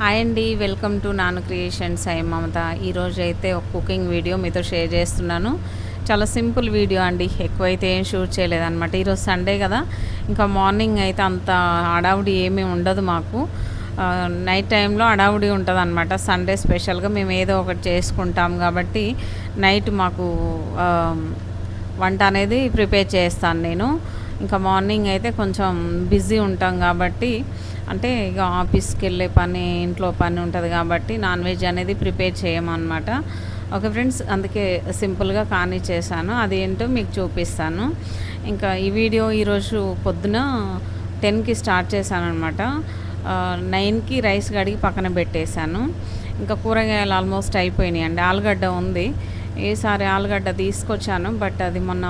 Hi అండి welcome to Nanu creations. I Mamata. ఈరోజు అయితే ఒక కుకింగ్ వీడియో మీతో షేర్ చేస్తున్నాను. చాలా సింపుల్ వీడియో అండి ఎక్కువైతే ఏం షూట్ చేయలేదన్నమాట. ఈరోజు సండే కదా ఇంకా మార్నింగ్ అయితే అంత హడావుడి ఏమీ ఉండదు మాకు. నైట్ టైంలో హడావుడి ఉంటుంది అనమాట సండే స్పెషల్గా మేము ఏదో ఒకటి చేసుకుంటాం కాబట్టి నైట్ మాకు వంట అనేది ప్రిపేర్ చేస్తాను నేను. ఇంకా మార్నింగ్ అయితే కొంచెం బిజీ ఉంటాం కాబట్టి అంటే ఇక ఆఫీస్కి వెళ్ళే పని ఇంట్లో పని ఉంటుంది కాబట్టి నాన్ వెజ్ అనేది ప్రిపేర్ చేయమన్నమాట. ఓకే ఫ్రెండ్స్ అందుకే సింపుల్గా కానీ చేశాను. అది ఏంటో మీకు చూపిస్తాను. ఇంకా ఈ వీడియో ఈరోజు పొద్దున టెన్కి స్టార్ట్ చేశాను అనమాట నైన్కి రైస్ కడిగి పక్కన పెట్టేశాను. ఇంకా కూరగాయలు ఆల్మోస్ట్ అయిపోయినాయి అండి. ఆలుగడ్డ ఉంది. ఈసారి ఆలుగడ్డ తీసుకొచ్చాను బట్ అది మొన్న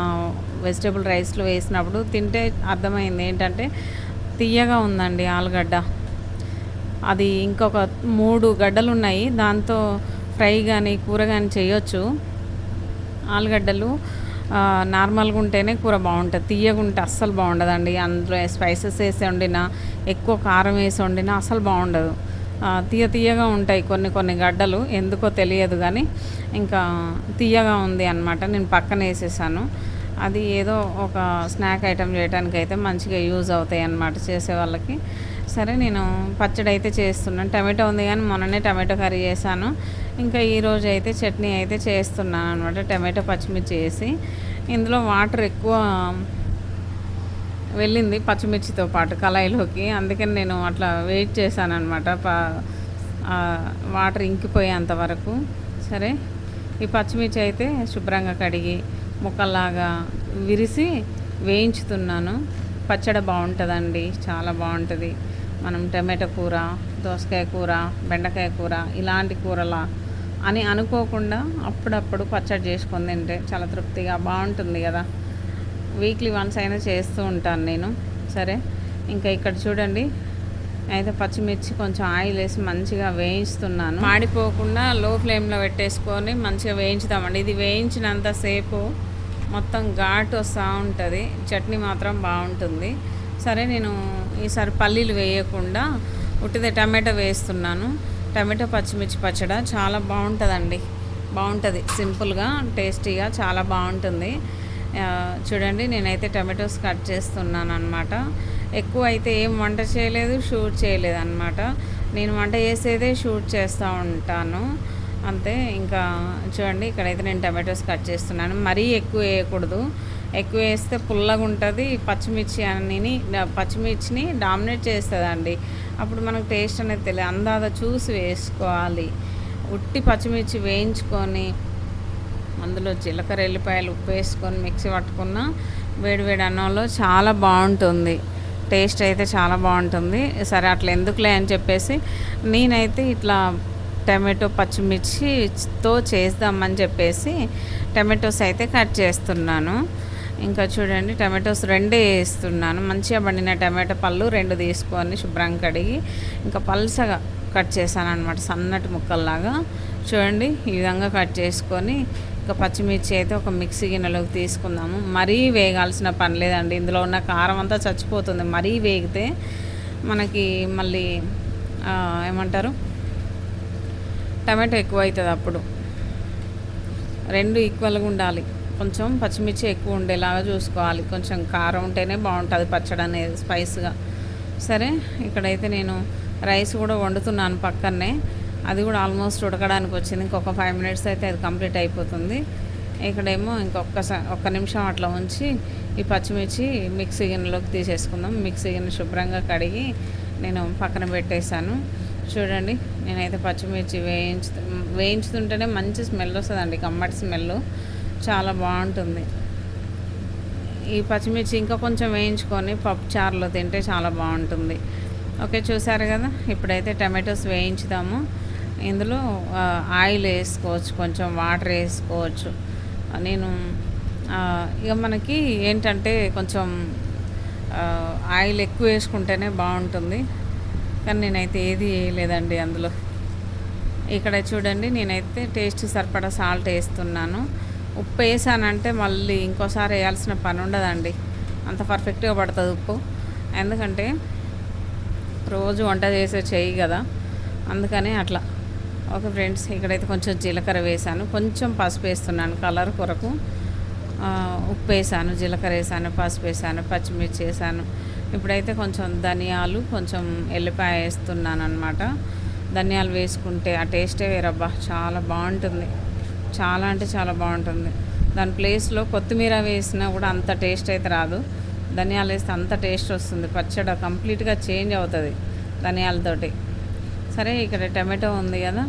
వెజిటేబుల్ రైస్లో వేసినప్పుడు తింటే అర్థమైంది ఏంటంటే తీయగా ఉందండి ఆలుగడ్డ. అది ఇంకొక మూడు గడ్డలు ఉన్నాయి దాంతో ఫ్రై కానీ కూర కానీ చేయొచ్చు. ఆలుగడ్డలు నార్మల్గా ఉంటేనే కూర బాగుంటుంది. తీయగుంటే అస్సలు బాగుండదండి. అందులో స్పైసెస్ వేసి వండినా ఎక్కువ కారం వేసి వండినా అస్సలు బాగుండదు. తీయ తీయగా ఉంటాయి కొన్ని కొన్ని గడ్డలు. ఎందుకో తెలియదు కానీ ఇంకా తీయగా ఉంది అనమాట నేను పక్కన వేసేసాను. అది ఏదో ఒక స్నాక్ ఐటెం చేయడానికి అయితే మంచిగా యూజ్ అవుతాయి అన్నమాట చేసే వాళ్ళకి. సరే నేను పచ్చడి అయితే చేస్తున్నాను. టమాటో ఉంది కానీ మొన్ననే టమాటో కర్రీ చేశాను. ఇంకా ఈరోజు అయితే చట్నీ అయితే చేస్తున్నాను అనమాట టమాటో పచ్చిమిర్చి వేసి. ఇందులో వాటర్ ఎక్కువ వెళ్ళింది పచ్చిమిర్చితో పాటు కళాయిలోకి. అందుకని నేను అట్లా వెయిట్ చేశాను అనమాట వాటర్ ఇంకిపోయేంత వరకు. సరే ఈ పచ్చిమిర్చి అయితే శుభ్రంగా కడిగి ముక్కల్లాగా విరిసి వేయించుతున్నాను. పచ్చడి బాగుంటుందండి చాలా బాగుంటుంది. మనం టమాటో కూర దోసకాయ కూర బెండకాయ కూర ఇలాంటి కూరలా అని అనుకోకుండా అప్పుడప్పుడు పచ్చడి చేసుకొని తింటే చాలా తృప్తిగా బాగుంటుంది కదా. వీక్లీ వన్స్ అయినా చేస్తూ ఉంటాను నేను. సరే ఇంకా ఇక్కడ చూడండి. అయితే పచ్చిమిర్చి కొంచెం ఆయిల్ వేసి మంచిగా వేయించుతున్నాను. మాడిపోకుండా లో ఫ్లేమ్లో పెట్టేసుకొని మంచిగా వేయించుదామండి ఇది వేయించినంతసేపు మొత్తం ఘాటు వస్తూ ఉంటుంది. చట్నీ మాత్రం బాగుంటుంది. సరే నేను ఈసారి పల్లీలు వేయకుండా ఉట్టిదే టమాటో వేస్తున్నాను. టమాటో పచ్చిమిర్చి పచ్చడి చాలా బాగుంటుందండి. బాగుంటుంది. సింపుల్గా టేస్టీగా చాలా బాగుంటుంది. చూడండి నేనైతే టమాటోస్ కట్ చేస్తున్నాను అనమాట ఎక్కువ అయితే ఏం వంట చేయలేదు షూట్ చేయలేదు అనమాట నేను వంట చేసేదే షూట్ చేస్తూ ఉంటాను. అంతే ఇంకా చూడండి ఇక్కడైతే నేను టమాటోస్ కట్ చేస్తున్నాను. మరీ ఎక్కువ వేయకూడదు. ఎక్కువ వేస్తే పుల్లగా ఉంటుంది పచ్చిమిర్చి అన్ని పచ్చిమిర్చిని డామినేట్ చేస్తుందండి. అప్పుడు మనకు టేస్ట్ అనేది తెలియదు అందాద చూసి వేసుకోవాలి. ఉట్టి పచ్చిమిర్చి వేయించుకొని అందులో జీలకర్ర ఎల్లిపాయలు ఉప్పు వేసుకొని మిక్సీ పట్టుకున్న వేడివేడి అన్నంలో చాలా బాగుంటుంది. టేస్ట్ అయితే చాలా బాగుంటుంది. సరే అట్లా ఎందుకులే అని చెప్పేసి నేనైతే ఇట్లా టమాటో పచ్చిమిర్చితో చేద్దామని చెప్పేసి టమాటోస్ అయితే కట్ చేస్తున్నాను. ఇంకా చూడండి టమాటోస్ రెండే వేస్తున్నాను. మంచిగా పండిన టమాటో పళ్ళు రెండు తీసుకొని శుభ్రంగా కడిగి ఇంకా పల్సగా కట్ చేశాను అనమాట సన్నటి ముక్కల్లాగా. చూడండి ఈ విధంగా కట్ చేసుకొని ఇంకా పచ్చిమిర్చి అయితే ఒక మిక్సీ గిన్నెలోకి తీసుకుందాము. మరీ వేగాల్సిన పని లేదండి. ఇందులో ఉన్న కారం అంతా చచ్చిపోతుంది. మరీ వేగితే మనకి మళ్ళీ ఏమంటారు? టమాటో ఎక్కువ అవుతుంది అప్పుడు. రెండు ఈక్వల్గా ఉండాలి. కొంచెం పచ్చిమిర్చి ఎక్కువ ఉండేలాగా చూసుకోవాలి. కొంచెం కారం ఉంటేనే బాగుంటుంది పచ్చడి అనేది స్పైస్గా. సరే ఇక్కడైతే నేను రైస్ కూడా వండుతున్నాను పక్కనే అది కూడా ఆల్మోస్ట్ ఉడకడానికి వచ్చింది. ఇంకొక ఫైవ్ మినిట్స్ అయితే అది కంప్లీట్ అయిపోతుంది. ఇక్కడేమో ఇంకొక ఒక్క నిమిషం అట్లా ఉంచి ఈ పచ్చిమిర్చి మిక్సీ గిన్నెలోకి తీసేసుకుందాం. మిక్సీ గిన్నె శుభ్రంగా కడిగి నేను పక్కన పెట్టేశాను. చూడండి నేనైతే పచ్చిమిర్చి వేయించు వేయించుతుంటేనే మంచి స్మెల్ వస్తుందండి కమ్మటి స్మెల్ చాలా బాగుంటుంది. ఈ పచ్చిమిర్చి ఇంకా కొంచెం వేయించుకొని పప్పు చారులో తింటే చాలా బాగుంటుంది. ఓకే చూసారు కదా? ఇప్పుడైతే టమాటోస్ వేయించుదాము. ఇందులో ఆయిల్ వేసుకోవచ్చు కొంచెం వాటర్ వేసుకోవచ్చు. నేను ఇక మనకి ఏంటంటే కొంచెం ఆయిల్ ఎక్కువ వేసుకుంటేనే బాగుంటుంది. కానీ నేనైతే ఏది వేయలేదండి అందులో. ఇక్కడ చూడండి నేనైతే టేస్ట్ సరిపడా సాల్ట్ వేస్తున్నాను. ఉప్పు వేసానంటే మళ్ళీ ఇంకోసారి వేయాల్సిన పని ఉండదండి. అంత పర్ఫెక్ట్గా పడుతుంది ఉప్పు. ఎందుకంటే రోజు వంట చేసే చెయ్యి కదా. అందుకని అట్లా. ఓకే ఫ్రెండ్స్ ఇక్కడైతే కొంచెం జీలకర్ర వేసాను. కొంచెం పసుపు వేస్తున్నాను కలర్ కొరకు. ఉప్పు వేసాను జీలకర్ర వేసాను పసుపు వేసాను పచ్చిమిర్చి వేసాను. ఇప్పుడైతే కొంచెం ధనియాలు కొంచెం ఎల్లిపాయ వేస్తున్నాను అనమాట ధనియాలు వేసుకుంటే ఆ టేస్టే వేరబ్బా చాలా బాగుంటుంది. చాలా అంటే చాలా బాగుంటుంది. దాని ప్లేస్లో కొత్తిమీర వేసినా కూడా అంత టేస్ట్ అయితే రాదు. ధనియాలు వేస్తే అంత టేస్ట్ వస్తుంది. పచ్చడి కంప్లీట్గా చేంజ్ అవుతుంది ధనియాలతోటి. సరే ఇక్కడ టమాటో ఉంది కదా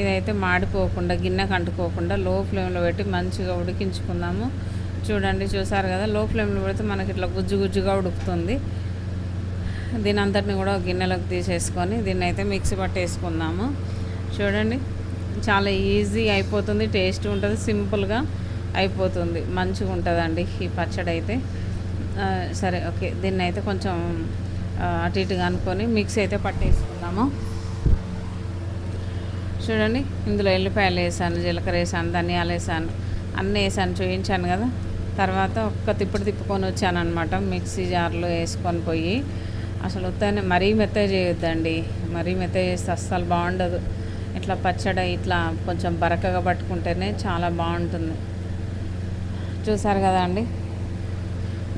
ఇదైతే మాడిపోకుండా గిన్నెకు అంటుకోకుండా లో ఫ్లేమ్లో పెట్టి మంచిగా ఉడికించుకుందాము. చూడండి చూసారు కదా లో ఫ్లేమ్లో పెడితే మనకి ఇట్లా గుజ్జు గుజ్జుగా ఉడుకుతుంది. దీని అంతటిని కూడా గిన్నెలోకి తీసేసుకొని దీన్ని అయితే మిక్సీ పట్టేసుకుందాము. చూడండి చాలా ఈజీ అయిపోతుంది టేస్ట్ ఉంటుంది సింపుల్గా అయిపోతుంది మంచిగా ఉంటుందండి ఈ పచ్చడి అయితే సరే ఓకే దీన్ని అయితే కొంచెం అటు ఇటుగా అనుకొని మిక్సీ అయితే పట్టేసుకుందాము. చూడండి ఇందులో ఎల్లిపాయలు వేసాను జీలకర్ర వేసాను ధనియాలు వేసాను అన్నీ వేసాను చూపించాను కదా. తర్వాత ఒక్క తిప్పుడు తిప్పుకొని వచ్చాను అనమాట మిక్సీ జార్లో వేసుకొని పోయి. అసలు ఉత్తనే మరీ మెత్త చేయొద్దండి. మరీ మెత్త చేస్తే అస్సలు బాగుండదు. ఇట్లా పచ్చడి ఇట్లా కొంచెం బరకగా పట్టుకుంటేనే చాలా బాగుంటుంది. చూసారు కదా అండి?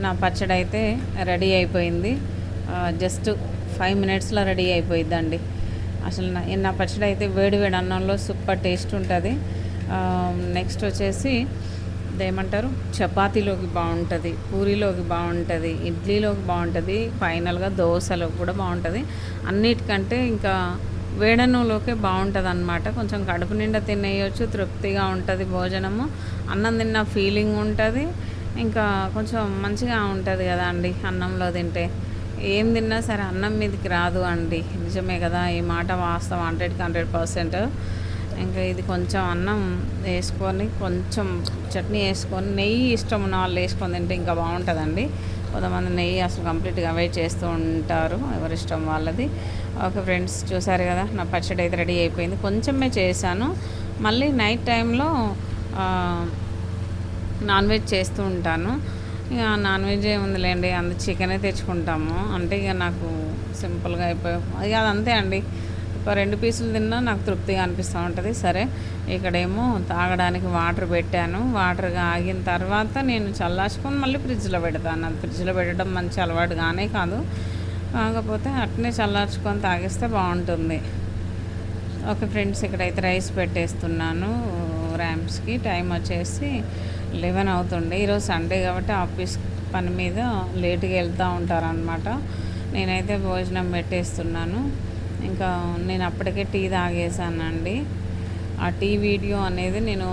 నా పచ్చడి అయితే రెడీ అయిపోయింది. జస్ట్ ఫైవ్ మినిట్స్లో రెడీ అయిపోయిందండి అసలు నా నా పచ్చడి అయితే వేడి వేడి అన్నంలో సూపర్ టేస్ట్ ఉంటుంది. నెక్స్ట్ వచ్చేసి ఏమంటారు చపాతీలోకి బాగుంటుంది పూరీలోకి బాగుంటుంది ఇడ్లీలోకి బాగుంటుంది ఫైనల్గా దోశలో కూడా బాగుంటుంది. అన్నిటికంటే ఇంకా వేడన్నంలోకే బాగుంటుంది అనమాట కొంచెం కడుపు నిండా తినేయచ్చు తృప్తిగా ఉంటుంది భోజనము. అన్నం తిన్న ఫీలింగ్ ఉంటుంది. ఇంకా కొంచెం మంచిగా ఉంటుంది కదా అండి అన్నంలో తింటే. ఏం తిన్నా సరే అన్నం మీదకి రాదు అండి. నిజమే కదా ఈ మాట వాస్తవం హండ్రెడ్కి హండ్రెడ్ పర్సెంట్. ఇంకా ఇది కొంచెం అన్నం వేసుకొని కొంచెం చట్నీ వేసుకొని నెయ్యి ఇష్టం ఉన్న వాళ్ళు వేసుకొని తింటే ఇంకా బాగుంటుందండి. కొంతమంది నెయ్యి అసలు కంప్లీట్గా అవాయిడ్ చేస్తూ ఉంటారు ఎవరి ఇష్టం వాళ్ళది. ఓకే ఫ్రెండ్స్ చూసారు కదా నా పచ్చడి అయితే రెడీ అయిపోయింది. కొంచెమే చేశాను. మళ్ళీ నైట్ టైంలో నాన్ వెజ్ చేస్తూ ఉంటాను. ఇక నాన్ వెజ్ ఏముందిలేండి అందు చికెనే తెచ్చుకుంటాము. అంటే ఇక నాకు సింపుల్గా అయిపోయి ఇక అదంతే అండి. రెండు పీసులు తిన్నా నాకు తృప్తిగా అనిపిస్తూ ఉంటుంది. సరే ఇక్కడేమో తాగడానికి వాటర్ పెట్టాను. వాటర్ ఆగిన తర్వాత నేను చల్లార్చుకొని మళ్ళీ ఫ్రిడ్జ్లో పెడతాను. అది ఫ్రిడ్జ్లో పెట్టడం మంచి అలవాటు కానే కాదు. కాకపోతే అట్నే చల్లార్చుకొని తాగిస్తే బాగుంటుంది. ఓకే ఫ్రెండ్స్ ఇక్కడైతే రైస్ పెట్టేస్తున్నాను. ర్యామ్స్కి టైం వచ్చేసి లెవెన్ అవుతుండే ఈరోజు సండే కాబట్టి ఆఫీస్ పని మీద లేట్గా వెళ్తూ ఉంటారనమాట నేనైతే భోజనం పెట్టేస్తున్నాను. ఇంకా నేను అప్పటికే టీ తాగేసానండి ఆ టీ వీడియో అనేది నేను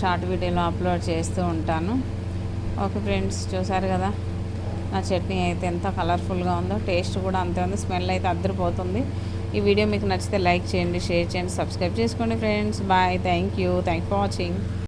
షార్ట్ వీడియోలో అప్లోడ్ చేస్తూ ఉంటాను. ఓకే ఫ్రెండ్స్ చూసారు కదా? నా చట్నీ అయితే ఎంత కలర్ఫుల్గా ఉందో టేస్ట్ కూడా అంతే ఉంది స్మెల్ అయితే అద్దరిపోతుంది. ఈ వీడియో మీకు నచ్చితే లైక్ చేయండి షేర్ చేయండి సబ్స్క్రైబ్ చేసుకోండి friends. Bye thank you thank for watching.